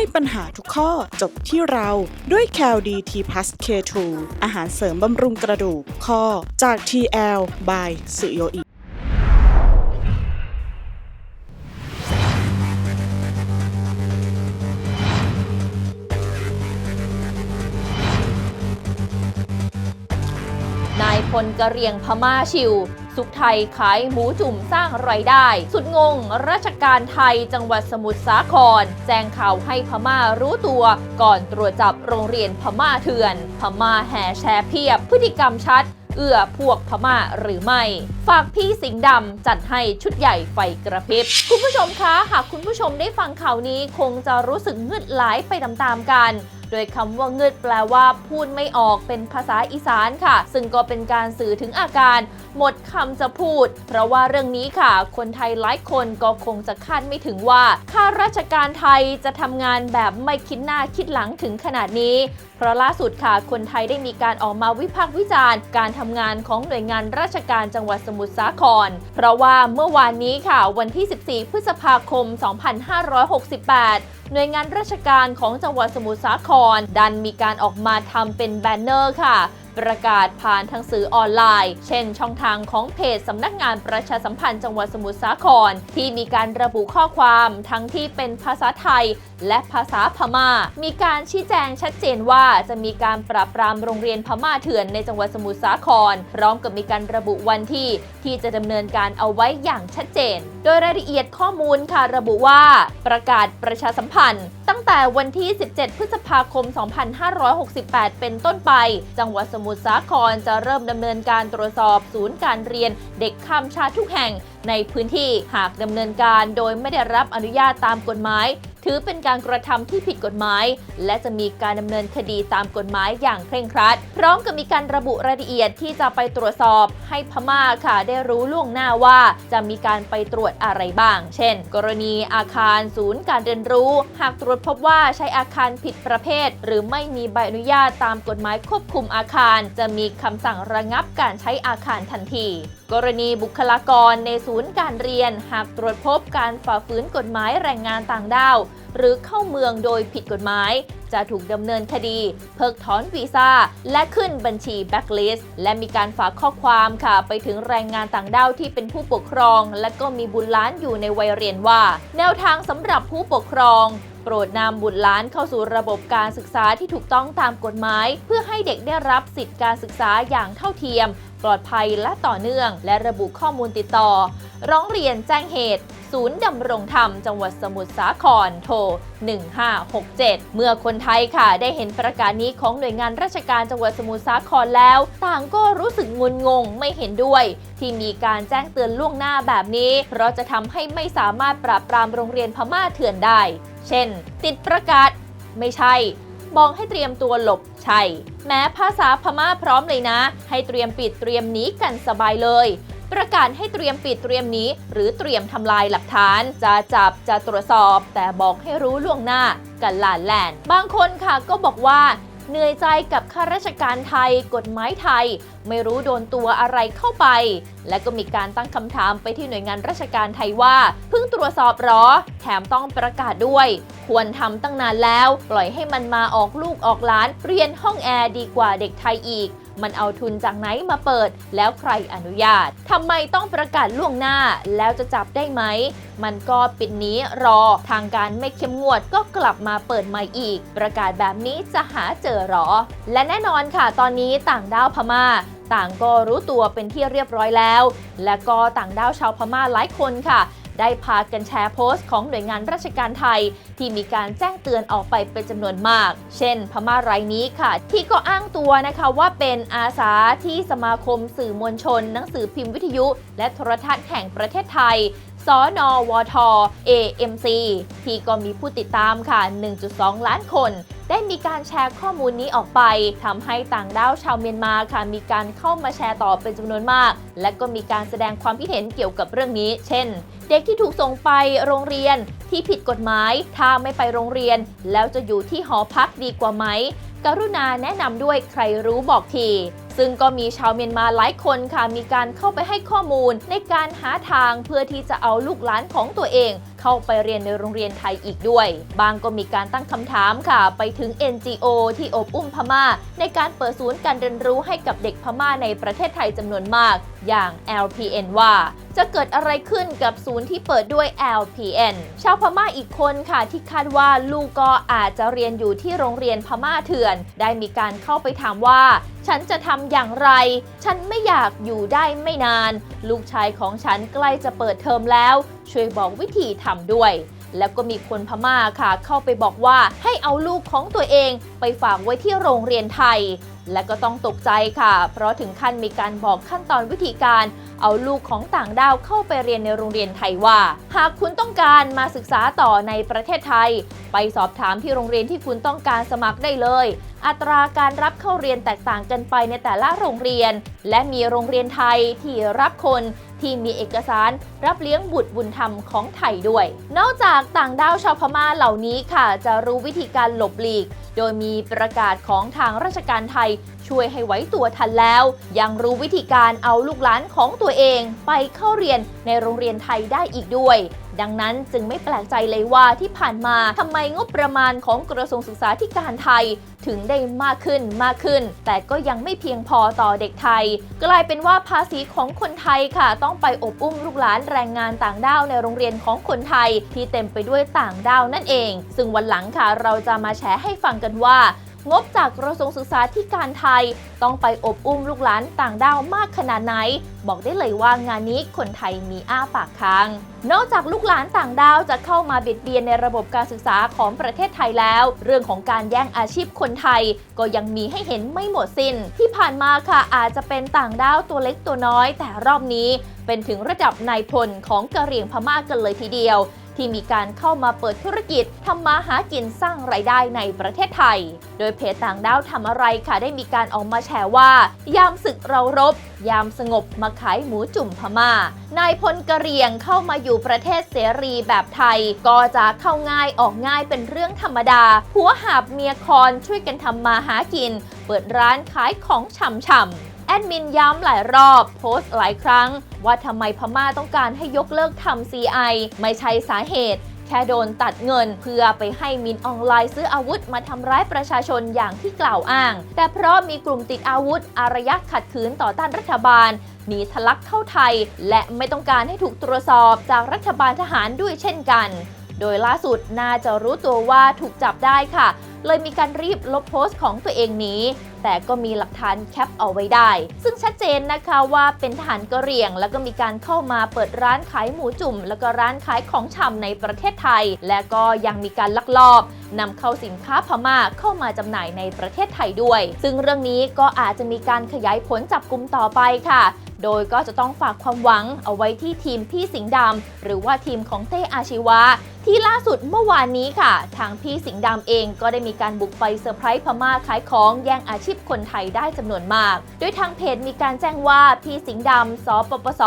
ให้ปัญหาทุกข้อจบที่เราด้วย c a l d t plus K2 อาหารเสริมบำรุงกระดูกข้อจาก TL by สุโยอินายพลกระเรียงพม่าชิว สุขไทยขายหมูจุ่มสร้างไรายได้ สุดงง ราชการไทยจังหวัดสมุทรสาคร แจ้งข่าวให้พม่ารู้ตัวก่อนตรวจจับโรงเรียนพม่าเถื่อน พม่าแห่แชร์เพียบ พฤติกรรมชัดเอื้อพวกพม่าหรือไม่ ฝากพี่สิงห์ดำจัดให้ชุดใหญ่ไฟกระพริบ คุณผู้ชมคะ หากคุณผู้ชมได้ฟังข่าวนี้คงจะรู้สึกงึดหลายไปตามๆกัน โดยคำว่าเงืดแปลว่าพูดไม่ออกเป็นภาษาอีสานค่ะ ซึ่งก็เป็นการสื่อถึงอาการ หมดคำจะพูด เพราะว่าเรื่องนี้ค่ะ คนไทยหลายคนก็คงจะคาดไม่ถึงว่าข้าราชการไทยจะทำงานแบบไม่คิดหน้าคิดหลังถึงขนาดนี้ เพราะล่าสุดค่ะ คนไทยได้มีการออกมาวิพากษ์วิจารณ์ การทำงานของหน่วยงานราชการจังหวัดสมุทรสาคร เพราะว่าเมื่อวานนี้ค่ะ วันที่ 14 พฤษภาคม 2568 หน่วยงานราชการของจังหวัดสมุทรสาคร ดันมีการออกมาทำเป็นแบนเนอร์ค่ะ ประกาศผ่านทางสื่อออนไลน์ เช่น ช่องทางของเพจสำนักงานประชาสัมพันธ์จังหวัดสมุทรสาคร ที่มีการระบุข้อความทั้งที่เป็นภาษาไทยและภาษาพม่า มีการชี้แจงชัดเจนว่าจะมีการปราบปรามโรงเรียนพม่าเถื่อนในจังหวัดสมุทรสาคร พร้อมกับมีการระบุวันที่ที่จะดำเนินการเอาไว้อย่างชัดเจน โดยรายละเอียดข้อมูลค่ะระบุว่าประกาศประชาสัมพันธ์ ตั้งแต่วันที่ 17 พฤษภาคม 2568 เป็นต้นไป จังหวัดสมุทรสาครจะเริ่มดำเนินการตรวจสอบศูนย์การเรียนเด็กข้ามชาติทุกแห่งในพื้นที่หากดำเนินการโดยไม่ได้รับอนุญาตตามกฎหมาย ถือเป็นการกระทำที่ผิดกฎหมาย และจะมีการดำเนินคดีตามกฎหมายอย่างเคร่งครัด พร้อมกับมีการระบุรายละเอียดที่จะไปตรวจสอบให้พม่าค่ะได้รู้ล่วงหน้าว่า จะมีการไปตรวจอะไรบ้าง เช่น กรณีอาคารศูนย์การเรียนรู้ หากตรวจพบว่าใช้อาคารผิดประเภท หรือไม่มีใบอนุญาตตามกฎหมายควบคุมอาคาร จะมีคำสั่งระงับการใช้อาคารทันที กรณีบุคลากรในศูนย์การเรียนหากตรวจพบการฝ่าฝืนกฎหมายแรงงานต่างด้าว หรือเข้าเมืองโดยผิดกฎหมาย จะถูกดำเนินคดี เพิกถอนวีซ่า และขึ้นบัญชีแบ็กลิสต์และมีการฝากข้อความค่ะ ไปถึงแรงงานต่างด้าวที่เป็นผู้ปกครอง และก็มีบุตรหล้านอยู่ในวัยเรียนว่า แนวทางสำหรับผู้ปกครองโปรดนำบุตรหลานเข้าสู่ระบบการศึกษาที่ถูกต้องตามกฎหมาย เพื่อให้เด็กได้รับสิทธิการศึกษาอย่างเท่าเทียม ปลอดภัยและต่อเนื่อง และระบุข้อมูลติดต่อ ร้องเรียนแจ้งเหตุ ศูนย์ดำรงธรรม จังหวัดสมุทรสาครโทร 1567 เมื่อคนไทยค่ะ ได้เห็นประกาศนี้ของหน่วยงานราชการจังหวัดสมุทรสาครแล้ว ต่างก็รู้สึกงุนงงไม่เห็นด้วย ที่มีการแจ้งเตือนล่วงหน้าแบบนี้ เพราะจะทำให้ไม่สามารถปราบปรามโรงเรียนพม่าเถื่อนได้ เช่น ติดประกาศ ไม่ใช่มองให้เตรียมตัวหลบใช่ แม้ภาษาพม่าพร้อมเลยนะ ให้เตรียมปิดเตรียมหนีกันสบายเลย ประกาศให้เตรียมปิดเตรียมหนีหรือเตรียมทำลายหลักฐาน จะจับจะตรวจสอบ แต่บอกให้รู้ล่วงหน้ากันหลานแหลนบางคนค่ะก็บอกว่า เหนื่อยใจกับข้าราชการไทย กฎหมายไทย ไม่รู้โดนตัวอะไรเข้าไป และก็มีการตั้งคำถามไปที่หน่วยงานราชการไทยว่า เพิ่งตรวจสอบหรอ แถมต้องประกาศด้วย ควรทำตั้งนานแล้ว ปล่อยให้มันมาออกลูกออกหลาน เรียนห้องแอร์ดีกว่าเด็กไทยอีก มันเอาทุนจากไหนมาเปิด แล้วใครอนุญาตทำไมต้องประกาศล่วงหน้าแล้วจะจับได้ไหม มันก็ปิดนี้รอทางการไม่เข้มงวดก็กลับมาเปิดใหม่อีก ประกาศแบบนี้จะหาเจอหรอ และแน่นอนค่ะ ตอนนี้ต่างด้าวพม่าต่างก็รู้ตัวเป็นที่เรียบร้อยแล้ว และก็ต่างด้าวชาวพม่าหลายคนค่ะ ได้พากันแชร์โพสต์ของหน่วยงานราชการไทย ที่มีการแจ้งเตือนออกไปเป็นจำนวนมาก เช่น พม่ารายนี้ค่ะ ที่ก็อ้างตัวนะคะว่าเป็นอาสาที่สมาคมสื่อมวลชน หนังสือพิมพ์วิทยุ และโทรทัศน์แห่งประเทศไทยสนวท AMC ที่ก็มีผู้ติดตามค่ะ 1.2 ล้านคน ได้มีการแชร์ข้อมูลนี้ออกไปทำให้ต่างด้าวชาวเมียนมาค่ะมีการเข้ามาแชร์ต่อเป็นจำนวนมาก และก็มีการแสดงความคิดเห็นเกี่ยวกับเรื่องนี้ เช่น เด็กที่ถูกส่งไปโรงเรียนที่ผิดกฎหมาย ถ้าไม่ไปโรงเรียน แล้วจะอยู่ที่หอพักดีกว่าไหม กรุณาแนะนำด้วยใครรู้บอกที ซึ่งก็มีชาวเมียนมาหลายคนค่ะมีการเข้าไปให้ข้อมูลในการหาทางเพื่อที่จะเอาลูกหลานของตัวเอง เข้าไปเรียนในโรงเรียนไทยอีกด้วย บางก็มีการตั้งคำถามค่ะ ไปถึง NGO ที่อบอุ้มพม่า ในการเปิดศูนย์การเรียนรู้ให้กับเด็กพม่าในประเทศไทยจำนวนมาก อย่าง LPN ว่า จะเกิดอะไรขึ้นกับศูนย์ที่เปิดด้วย LPN ชาวพม่าอีกคนค่ะที่คาดว่าลูกก็อาจจะเรียนอยู่ที่โรงเรียนพม่าเถื่อน ได้มีการเข้าไปถามว่า ฉันจะทำอย่างไร ฉันไม่อยากอยู่ได้ไม่นาน ลูกชายของฉันใกล้จะเปิดเทอมแล้ว ช่วยบอกวิธีทำด้วยแล้วก็มีคนพม่าค่ะเข้าไปบอกว่าให้เอาลูกของตัวเองไปฝากไว้ที่โรงเรียนไทย และก็ต้องตกใจค่ะ เพราะถึงขั้นมีการบอกขั้นตอนวิธีการ เอาลูกของต่างด้าวเข้าไปเรียนในโรงเรียนไทยว่า หากคุณต้องการมาศึกษาต่อในประเทศไทย ไปสอบถามที่โรงเรียนที่คุณต้องการสมัครได้เลย อัตราการรับเข้าเรียนแตกต่างกันไปในแต่ละโรงเรียน และมีโรงเรียนไทยที่รับคนที่มีเอกสารรับเลี้ยงบุตรบุญธรรมของไทยด้วย นอกจากต่างด้าวชาวพม่าเหล่านี้ค่ะ จะรู้วิธีการหลบหลีก โดยมีประกาศของทางราชการไทยช่วยให้ไว้ตัวทันแล้ว ยังรู้วิธีการเอาลูกหลานของตัวเองไปเข้าเรียนในโรงเรียนไทยได้อีกด้วย ดังนั้นจึงไม่แปลกใจเลยว่าที่ผ่านมาทำไมงบประมาณของกระทรวงศึกษาธิการไทย ถึงได้มากขึ้นมากขึ้น แต่ก็ยังไม่เพียงพอต่อเด็กไทย กลายเป็นว่าภาษีของคนไทยค่ะ ต้องไปอบอุ้มลูกหลานแรงงานต่างด้าวในโรงเรียนของคนไทย ที่เต็มไปด้วยต่างด้าวนั่นเอง ซึ่งวันหลังค่ะเราจะมาแชร์ให้ฟังกันว่า งบจากกระทรวงศึกษาธิการไทย ต้องไปอบอุ้มลูกหลานต่างด้าวมากขนาดไหน บอกได้เลยว่างานนี้คนไทยมีอ้าปากค้าง นอกจากลูกหลานต่างด้าวจะเข้ามาเบียดเบียนในระบบการศึกษาของประเทศไทยแล้ว เรื่องของการแย่งอาชีพคนไทย ก็ยังมีให้เห็นไม่หมดสิน้น ที่ผ่านมาค่ะอาจจะเป็นต่างด้าวตัวเล็กตัวน้อย แต่รอบนี้เป็นถึงระดับนายพลของกะเหรี่ยงพม่ากกันเลยทีเดียว ที่มีการเข้ามาเปิดธุรกิจทำมาหากินสร้างไรายได้ในประเทศไทย โดยเพจต่างด้าวทำอะไรค่ะได้มีการออกมาแชร์ว่า ยามศึกเรารบ ยามสงบมาขายหมูจุ่มพม่า นายพลกะเรียงเข้ามาอยู่ประเทศเสรีแบบไทย ก็จะเข้าง่ายออกง่ายเป็นเรื่องธรรมดาผัวหาบเมียคอนช่วยกันทำมาหากิน เปิดร้านขายของฉ่ำๆ แอดมินย้ำหลายรอบ โพสต์หลายครั้ง ว่าทำไมพม่าต้องการให้ยกเลิกทำ CI ไม่ใช่สาเหตุแค่โดนตัดเงินเพื่อไปให้มินออนไลน์ซื้ออาวุธมาทำร้ายประชาชนอย่างที่กล่าวอ้าง แต่เพราะมีกลุ่มติดอาวุธ อารยะขัดขืนต่อต้านรัฐบาลหนีทะลักเข้าไทย และไม่ต้องการให้ถูกตรวจสอบจากรัฐบาลทหารด้วยเช่นกัน โดยล่าสุดน่าจะรู้ตัวว่าถูกจับได้ค่ะเลยมีการรีบลบโพสต์ของตัวเองนี้ แต่ก็มีหลักฐานแคปเอาไว้ได้ ซึ่งชัดเจนนะคะว่าเป็นทหารกะเหรี่ยง แล้วก็มีการเข้ามาเปิดร้านขายหมูจุ่ม แล้วก็ร้านขายของชำในประเทศไทย และก็ยังมีการลักลอบนำเข้าสินค้าพม่าเข้ามาจำหน่ายในประเทศไทยด้วย ซึ่งเรื่องนี้ก็อาจจะมีการขยายผลจับกลุ่มต่อไปค่ะ โดยก็จะต้องฝากความหวังเอาไว้ที่ทีมพี่สิงห์ดำหรือว่าทีมของเต้อาชีวะ ที่ล่าสุดเมื่อวานนี้ค่ะ ทางพี่สิงห์ดำเองก็ได้มีีการบุกไปเซอร์ไพรส์พม่าขายของแย่งอาชีพคนไทยได้จำนวนมาก โดยทางเพจมีการแจ้งว่าพี่สิงห์ดำสปปส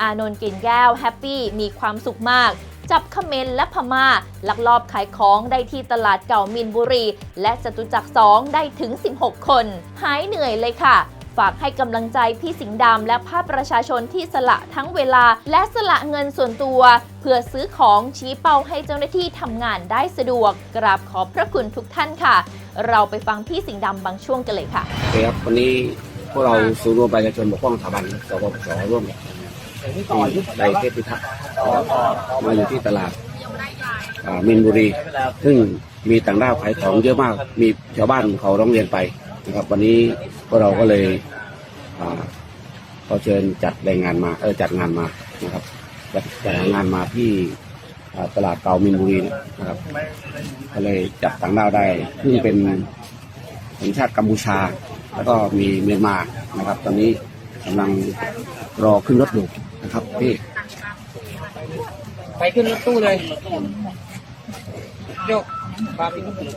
อานนท์กินแก้วแฮปปี้มีความสุขมากจับเขมรและพม่า ลักลอบขายของได้ที่ตลาดเก่ามินบุรี และจตุจักร2ได้ถึง 16 คน หายเหนื่อยเลยค่ะ ฝากให้กำลังใจพี่สิงห์ดำและภาพประชาชนที่สละทั้งเวลา และสละเงินส่วนตัว เพื่อซื้อของชี้เป้าให้เจ้าหน้าที่ทำงานได้สะดวก กราบขอบพระคุณทุกท่านค่ะ เราไปฟังพี่สิงห์ดำบางช่วงกันเลยค่ะครับวันนี้พวกเราศูนย์รวมประชาชนปกป้องสถาบันสปปสร่วมกับที่ไดเทพพิทักษ์มาอยู่ที่ตลาดมินบุรี ซึ่งมีต่างด้าวขายของเยอะมาก มีชาวบ้านเขาร้องเรียนไปนะครับวันนี้ วกเราก็เลยอขอเชิญจัดรายงานมาเออจัดงานมานะครับจัดจัดงานมาที่ตลาดเก่ามินบุรีนะครับ ก็เลยจับต่างด้าวได้ซึ่งเป็นสัญชาติกัมพูชา แล้วก็มีเมียนมานะครับ ตอนนี้กำลังรอขึ้นรถอยู่นะครับพี่ไปขึ้นรถตู้เลยโยกปาไปขึ้นรถ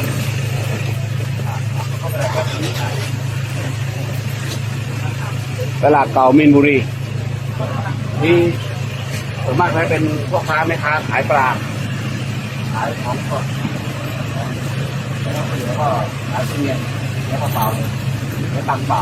ตลาดเก่ามินบุรีที่ส่วนมากจะเป็นพวกค้าแม่ค้าขายปลาขายของสดแล้วก็ขายเงียนแล้วก็เปล่าแล้วตังเปล่า